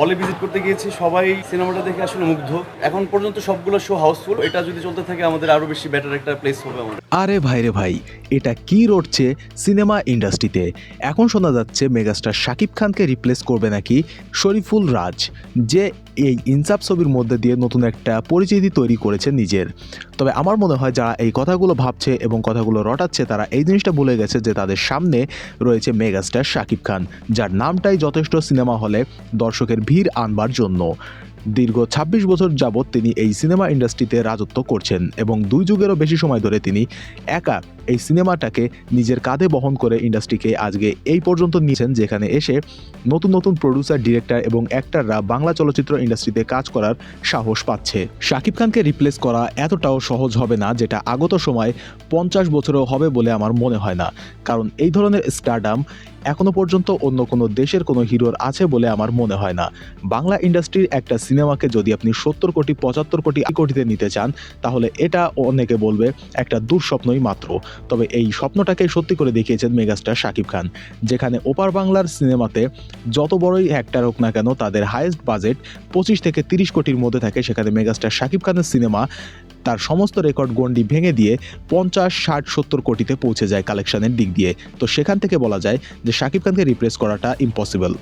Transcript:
হলে ভিজিট করতে গিয়েছি, সবাই সিনেমাটা দেখে আসলে মুগ্ধ। এখন পর্যন্ত সবগুলো শো হাউসফুল এটা যদি চলতে থাকে, আমাদের আরও বেশি বেটার একটা প্লেস হবে আমাদের। আরে ভাই রে ভাই, এটা কি রটছে সিনেমা ইন্ডাস্ট্রিতে এখন শোনা যাচ্ছে মেগাস্টার শাকিব খানকে রিপ্লেস করবে নাকি শরীফুল রাজ, যে এই ইনসাফ ছবির মধ্যে দিয়ে নতুন একটা পরিচিতি তৈরি করেছে নিজের। তবে আমার মনে হয় যারা এই কথাগুলো ভাবছে এবং কথাগুলো রটাচ্ছে, তারা এই জিনিসটা ভুলে গেছে যে তাদের সামনে রয়েছে মেগাস্টার শাকিব খান, যার নামটাই যথেষ্ট সিনেমা হলে দর্শকের ভিড় আনবার জন্য। দীর্ঘ ২৬ বছর যাবৎ তিনি এই সিনেমা ইন্ডাস্ট্রিতে রাজত্ব করছেন এবং দুই যুগেরও বেশি সময় ধরে তিনি একা এই সিনেমাটাকে নিজের কাঁধে বহন করে ইন্ডাস্ট্রিকে আজকে এই পর্যন্ত নিয়েছেন, যেখানে এসে নতুন নতুন প্রডিউসার ডিরেক্টর এবং অ্যাক্টাররা বাংলা চলচ্চিত্র ইন্ডাস্ট্রিতে কাজ করার সাহস পাচ্ছে। শাকিব খানকে রিপ্লেস করা এতটাও সহজ হবে না, যেটা আগত সময় পঞ্চাশ বছরেও হবে বলে আমার মনে হয় না। কারণ এই ধরনের স্টারডাম এখনও পর্যন্ত অন্য কোনো দেশের কোনো হিরোর আছে বলে আমার মনে হয় না। বাংলা ইন্ডাস্ট্রির একটা সিনেমাকে যদি আপনি সত্তর কোটি, পঁচাত্তর কোটি কোটিতে নিতে চান, তাহলে এটা অনেকে বলবে একটা দুঃস্বপ্নই মাত্র। তবে এই স্বপ্নটাকে সত্যি করে দেখিয়েছেন মেগাস্টার শাকিব খান, যেখানে ওপার বাংলার সিনেমাতে যত বড়ই অ্যাক্টার হোক না কেন তাদের হাইয়েস্ট বাজেট পঁচিশ থেকে তিরিশ কোটির মধ্যে থাকে, সেখানে মেগাস্টার শাকিব খানের সিনেমা তার সমস্ত রেকর্ড গন্ডি ভেঙে দিয়ে পঞ্চাশ, ষাট, সত্তর কোটিতে পৌঁছে যায় কালেকশনের দিক দিয়ে। তো সেখান থেকে বলা যায় যে শাকিব খানকে রিপ্লেস করাটা ইম্পসিবল